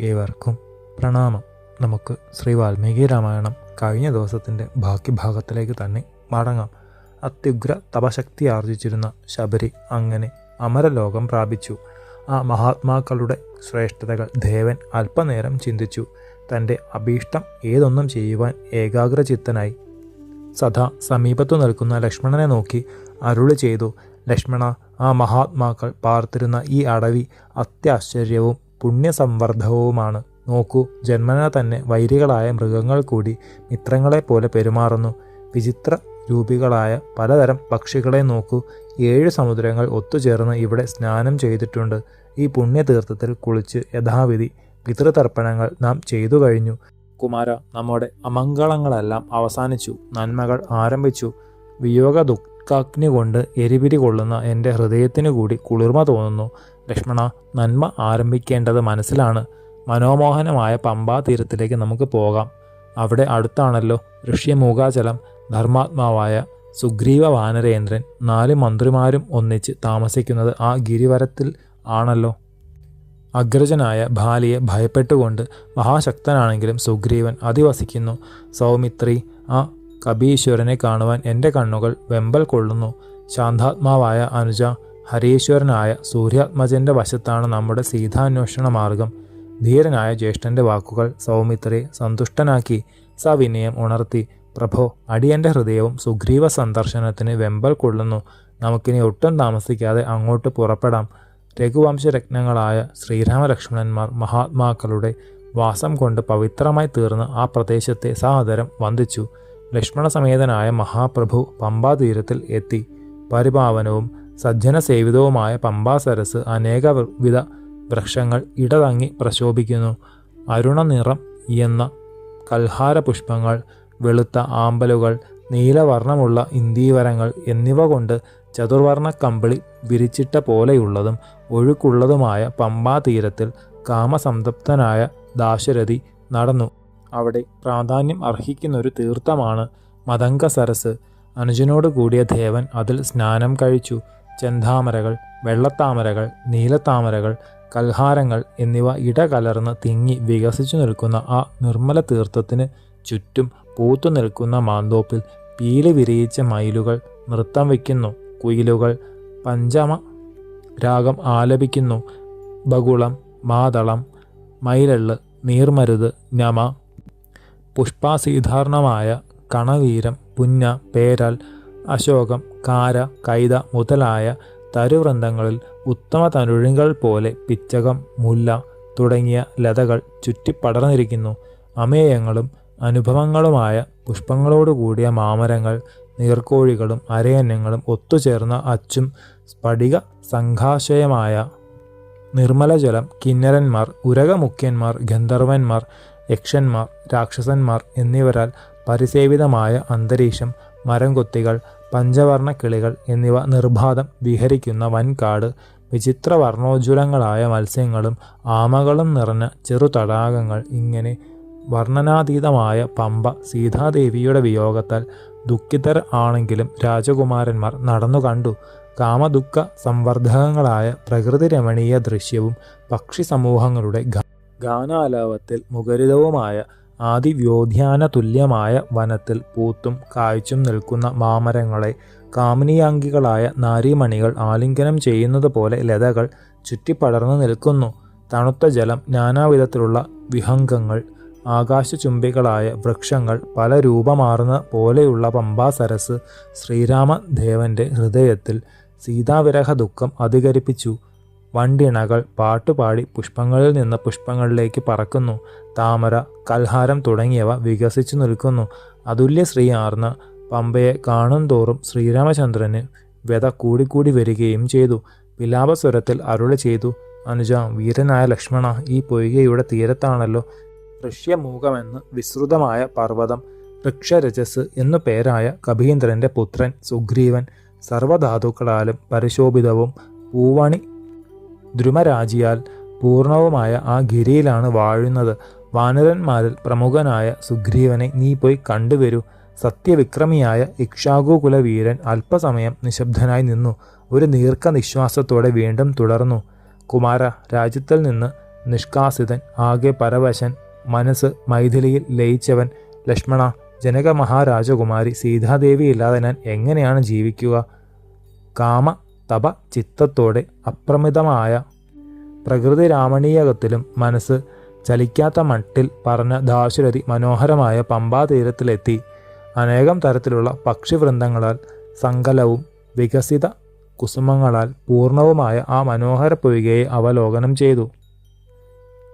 ഏവർക്കും പ്രണാമം. നമുക്ക് ശ്രീ വാൽമീകി രാമായണം കഴിഞ്ഞ ദിവസത്തിന്റെ ബാക്കി ഭാഗത്തിലേക്ക് തന്നെ മടങ്ങാം. അത്യുഗ്ര തപശക്തി ആർജിച്ചിരുന്ന ശബരി അങ്ങനെ അമരലോകം പ്രാപിച്ചു. ആ മഹാത്മാക്കളുടെ ശ്രേഷ്ഠതകൾ ദേവൻ അല്പനേരം ചിന്തിച്ചു. തന്റെ അഭീഷ്ടം ഏതൊന്നും ചെയ്യുവാൻ ഏകാഗ്രചിത്തനായി. സദാ സമീപത്തു നിൽക്കുന്ന ലക്ഷ്മണനെ നോക്കി അരുളി ചെയ്തു ലക്ഷ്മണ ആ മഹാത്മാക്കൾ പാർത്തിരുന്ന ഈ അടവി അത്യാശ്ചര്യവും പുണ്യസംവർദ്ധവുമാണ്. നോക്കൂ ജന്മന തന്നെ വൈരികളായ മൃഗങ്ങൾ കൂടി മിത്രങ്ങളെപ്പോലെ പെരുമാറുന്നു. വിചിത്ര രൂപികളായ പലതരം പക്ഷികളെ നോക്കൂ. ഏഴ് സമുദ്രങ്ങൾ ഒത്തുചേർന്ന് ഇവിടെ സ്നാനം ചെയ്തിട്ടുണ്ട്. ഈ പുണ്യതീർത്ഥത്തിൽ കുളിച്ച് യഥാവിധി പിതൃതർപ്പണങ്ങൾ നാം ചെയ്തു കഴിഞ്ഞു. കുമാര നമ്മുടെ അമംഗളങ്ങളെല്ലാം അവസാനിച്ചു. നന്മകൾ ആരംഭിച്ചു. വിയോഗ ദുഃഖാഗ്നി കൊണ്ട് എരിപിരി കൊള്ളുന്ന എന്റെ ഹൃദയത്തിനു കൂടി കുളിർമ തോന്നുന്നു. ലക്ഷ്മണ നന്മ ആരംഭിക്കേണ്ടത് മനസ്സിലാണ്. മനോമോഹനമായ പമ്പാ തീരത്തിലേക്ക് നമുക്ക് പോകാം. അവിടെ അടുത്താണല്ലോ ഋഷ്യമൂകാചലം. ധർമാത്മാവായ സുഗ്രീവ വാനരേന്ദ്രൻ നാല് മന്ത്രിമാരും ഒന്നിച്ച് താമസിക്കുന്നത് ആ ഗിരിവരത്തിൽ ആണല്ലോ. അഗ്രജനായ ഭാലിയെ ഭയപ്പെട്ടുകൊണ്ട് മഹാശക്തനാണെങ്കിലും സുഗ്രീവൻ അധിവസിക്കുന്നു. സൗമിത്രി ആ കപീശ്വരനെ കാണുവാൻ എന്റെ കണ്ണുകൾ വെമ്പൽ കൊള്ളുന്നു. ശാന്താത്മാവായ അനുജ ഹരീശ്വരനായ സൂര്യാത്മജന്റെ വശത്താണ് നമ്മുടെ സീതാന്വേഷണ മാർഗം. ധീരനായ ജ്യേഷ്ഠന്റെ വാക്കുകൾ സൗമിത്രയെ സന്തുഷ്ടനാക്കി സവിനയം ഉണർത്തി പ്രഭോ അടിയന്റെ ഹൃദയവും സുഗ്രീവ സന്ദർശനത്തിന് വെമ്പൽ കൊള്ളുന്നു. നമുക്കിനി ഒട്ടും താമസിക്കാതെ അങ്ങോട്ട് പുറപ്പെടാം. രഘുവംശരത്നങ്ങളായ ശ്രീരാമലക്ഷ്മണന്മാർ മഹാത്മാക്കളുടെ വാസം കൊണ്ട് പവിത്രമായി തീർന്ന് ആ പ്രദേശത്തെ സാദരം വന്ദിച്ചു. ലക്ഷ്മണസമേതനായ മഹാപ്രഭു പമ്പാതീരത്തിൽ എത്തി. പരിപാവനവും സജ്ജനസേവിതവുമായ പമ്പാസരസ് അനേകവിധ വൃക്ഷങ്ങൾ ഇടതങ്ങി പ്രശോഭിക്കുന്നു. അരുണനിറം എന്ന കൽഹാര പുഷ്പങ്ങൾ വെളുത്ത ആമ്പലുകൾ നീലവർണമുള്ള ഇന്ദീവരങ്ങൾ എന്നിവ കൊണ്ട് ചതുർവർണ കമ്പിളി വിരിച്ചിട്ട പോലെയുള്ളതും ഒഴുക്കുള്ളതുമായ പമ്പാതീരത്തിൽ കാമസംതപ്തനായ ദാശരഥി നടന്നു. അവിടെ പ്രാധാന്യം അർഹിക്കുന്ന ഒരു തീർത്ഥമാണ് മതംഗ സരസ് അനുജനോട് കൂടിയ ദേവൻ അതിൽ സ്നാനം കഴിച്ചു. ചെന്താമരകൾ വെള്ളത്താമരകൾ നീലത്താമരകൾ കൽഹാരങ്ങൾ എന്നിവ ഇടകലർന്ന് തിങ്ങി വികസിച്ചു നിൽക്കുന്ന ആ നിർമ്മല തീർത്ഥത്തിന് ചുറ്റും പൂത്തു നിൽക്കുന്ന മാന്തോപ്പിൽ പീലി വിരിയിച്ച മയിലുകൾ നൃത്തം വയ്ക്കുന്നു. കുയിലുകൾ പഞ്ചമ രാഗം ആലപിക്കുന്നു. ബകുളം മാതളം മയിലള്ള് നീർമരുത് ഞമ പുഷ്പാസീധാരണമായ കണവീരം പുന്ന പേരാൽ അശോകം കാര കൈത മുതലായ തരുവൃന്ദങ്ങളിൽ ഉത്തമ തനുഴിങ്ങൾ പോലെ പിച്ചകം മുല്ല തുടങ്ങിയ ലതകൾ ചുറ്റിപ്പടർന്നിരിക്കുന്നു. അമേയങ്ങളും അനുഭവങ്ങളുമായ പുഷ്പങ്ങളോടുകൂടിയ മാമരങ്ങൾ നീർക്കോഴികളും അരയന്നങ്ങളും ഒത്തുചേർന്ന അച്ചും സ്ഫടിക സംഘാശയമായ നിർമ്മലജലം കിന്നരന്മാർ ഉരകമുഖ്യന്മാർ ഗന്ധർവന്മാർ യക്ഷന്മാർ രാക്ഷസന്മാർ എന്നിവരാൽ പരിസേവിതമായ അന്തരീക്ഷം മരംകൊത്തികൾ പഞ്ചവർണ കിളികൾ എന്നിവ നിർബാധം വിഹരിക്കുന്ന വൻകാട് വിചിത്ര വർണോജ്വലങ്ങളായ മത്സ്യങ്ങളും ആമകളും നിറഞ്ഞ ചെറു തടാകങ്ങൾ ഇങ്ങനെ വർണനാതീതമായ പമ്പ സീതാദേവിയുടെ വിയോഗത്താൽ ദുഃഖിതർ ആണെങ്കിലും രാജകുമാരന്മാർ നടന്നു കണ്ടു. കാമദുഃഖ സംവർദ്ധകങ്ങളായ പ്രകൃതിരമണീയ ദൃശ്യവും പക്ഷി സമൂഹങ്ങളുടെ ഗാനാലാപത്തിൽ മുഖരിതവുമായ ആദിവ്യോധ്യാന തുല്യമായ വനത്തിൽ പൂത്തും കായ്ച്ചും നിൽക്കുന്ന മാമരങ്ങളെ കാമിനിയാംഗികളായ നാരീമണികൾ ആലിംഗനം ചെയ്യുന്നത് പോലെ ലതകൾ ചുറ്റിപ്പടർന്നു നിൽക്കുന്നു. തണുത്ത ജലം നാനാവിധത്തിലുള്ള വിഹംഗങ്ങൾ ആകാശചുംബികളായ വൃക്ഷങ്ങൾ പല രൂപമാർന്ന പോലെയുള്ള പമ്പാസരസ് ശ്രീരാമദേവന്റെ ഹൃദയത്തിൽ സീതാവിരഹ ദുഃഖം അധികരിപ്പിച്ചു. വണ്ടിണകൾ പാട്ടുപാടി പുഷ്പങ്ങളിൽ നിന്ന് പുഷ്പങ്ങളിലേക്ക് പറക്കുന്നു. താമര കൽഹാരം തുടങ്ങിയവ വികസിച്ചു നിൽക്കുന്നു. അതുല്യ ശ്രീ ആർന്ന് പമ്പയെ കാണുന്തോറും ശ്രീരാമചന്ദ്രന് വ്യത കൂടിക്കൂടി വരികയും ചെയ്തു. വിലാപസ്വരത്തിൽ അരുളി ചെയ്തു അനുജ വീരനായ ലക്ഷ്മണ ഈ പൊയ്കയുടെ തീരത്താണല്ലോ ഋഷ്യമൂഖമെന്ന് വിസ്തൃതമായ പർവതം വൃക്ഷരജസ് എന്നു പേരായ കബീന്ദ്രന്റെ പുത്രൻ സുഗ്രീവൻ സർവധാതുക്കളാലും പരിശോഭിതവും പൂവണി ദ്രുമരാജിയാൽ പൂർണവുമായ ആ ഗിരിയിലാണ് വാഴുന്നത്. വാനരന്മാരിൽ പ്രമുഖനായ സുഗ്രീവനെ നീ പോയി കണ്ടുവരൂ. സത്യവിക്രമിയായ ഇക്ഷാകുകുല വീരൻ അല്പസമയം നിശബ്ദനായി നിന്നു. ഒരു ദീർഘനിശ്വാസത്തോടെ നിശ്വാസത്തോടെ വീണ്ടും തുടർന്നു. കുമാര രാജ്യത്തിൽ നിന്ന് നിഷ്കാസിതൻ ആകെ പരവശൻ മനസ്സ് മൈഥിലിയിൽ ലയിച്ചവൻ ലക്ഷ്മണ ജനക മഹാരാജകുമാരി സീതാദേവി ഇല്ലാതെ ഞാൻ എങ്ങനെയാണ് ജീവിക്കുക? കാമ തപ ചിത്തത്തോടെ അപ്രമിതമായ പ്രകൃതി രാമണീയകത്തിലും മനസ്സ് ചലിക്കാത്ത മട്ടിൽ പറഞ്ഞ ദാശരഥി മനോഹരമായ പമ്പാതീരത്തിലെത്തി അനേകം തരത്തിലുള്ള പക്ഷിവൃന്ദങ്ങളാൽ സങ്കലവും വികസിത കുസുമങ്ങളാൽ പൂർണവുമായ ആ മനോഹര പൊയ്കയെ അവലോകനം ചെയ്തു.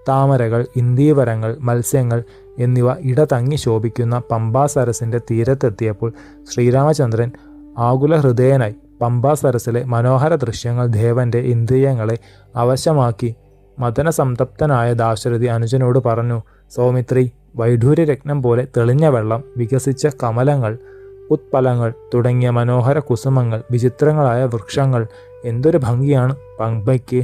താമരകൾ ഇന്ദീവരങ്ങൾ മത്സ്യങ്ങൾ എന്നിവ ഇടതങ്ങി ശോഭിക്കുന്ന പമ്പാസരസിന്റെ തീരത്തെത്തിയപ്പോൾ ശ്രീരാമചന്ദ്രൻ ആകുല ഹൃദയനായി പമ്പാ സരസിലെ മനോഹര ദൃശ്യങ്ങൾ ദേവന്റെ ഇന്ദ്രിയങ്ങളെ അവശമാക്കി. മദനസംതപ്തനായ ദാശരഥി അനുജനോട് പറഞ്ഞു സൗമിത്രി വൈഢൂര്യരത്നം പോലെ തെളിഞ്ഞ വെള്ളം വികസിച്ച കമലങ്ങൾ ഉത്പലങ്ങൾ തുടങ്ങിയ മനോഹര കുസുമങ്ങൾ വിചിത്രങ്ങളായ വൃക്ഷങ്ങൾ എന്തൊരു ഭംഗിയാണ്. പമ്പയ്ക്ക്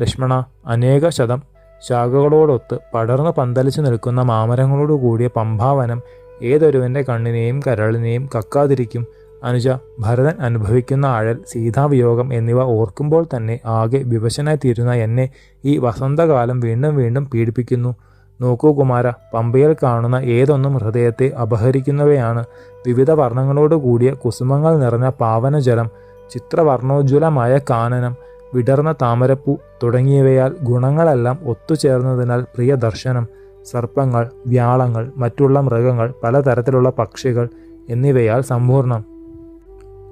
ലക്ഷ്മണ അനേക ശതം ശാഖകളോടൊത്ത് പടർന്നു പന്തലിച്ചു നിൽക്കുന്ന മാമരങ്ങളോടു കൂടിയ പമ്പാവനം ഏതൊരുവന്റെ കണ്ണിനെയും കരളിനെയും കക്കാതിരിക്കും. അനുജ ഭരതൻ അനുഭവിക്കുന്ന ആഴൽ സീതാവിയോഗം എന്നിവ ഓർക്കുമ്പോൾ തന്നെ ആകെ വിവശനായി തീരുന്ന എന്നെ ഈ വസന്തകാലം വീണ്ടും വീണ്ടും പീഡിപ്പിക്കുന്നു. നോക്കൂ കുമാര പമ്പയിൽ കാണുന്ന ഏതൊന്നും ഹൃദയത്തെ അപഹരിക്കുന്നവയാണ്. വിവിധ വർണങ്ങളോട് കൂടിയ കുസുമങ്ങൾ നിറഞ്ഞ പാവനജലം ചിത്രവർണോജ്വലമായ കാനനം വിടർന്ന താമരപ്പൂ തുടങ്ങിയവയാൽ ഗുണങ്ങളെല്ലാം ഒത്തുചേർന്നതിനാൽ പ്രിയ ദർശനം. സർപ്പങ്ങൾ വ്യാളങ്ങൾ മറ്റുള്ള മൃഗങ്ങൾ പലതരത്തിലുള്ള പക്ഷികൾ എന്നിവയാൽ സമ്പൂർണം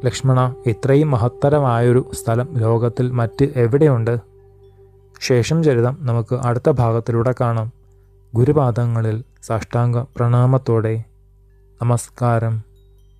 ലക്ഷ്മണ ഇത്രയും മഹത്തരമായൊരു സ്ഥലം ലോകത്തിൽ മറ്റ് എവിടെയുണ്ട്? ശേഷം ചരിതം നമുക്ക് അടുത്ത ഭാഗത്തിലൂടെ കാണാം. ഗുരുപാദങ്ങളിൽ സാഷ്ടാംഗ പ്രണാമത്തോടെ. നമസ്കാരം.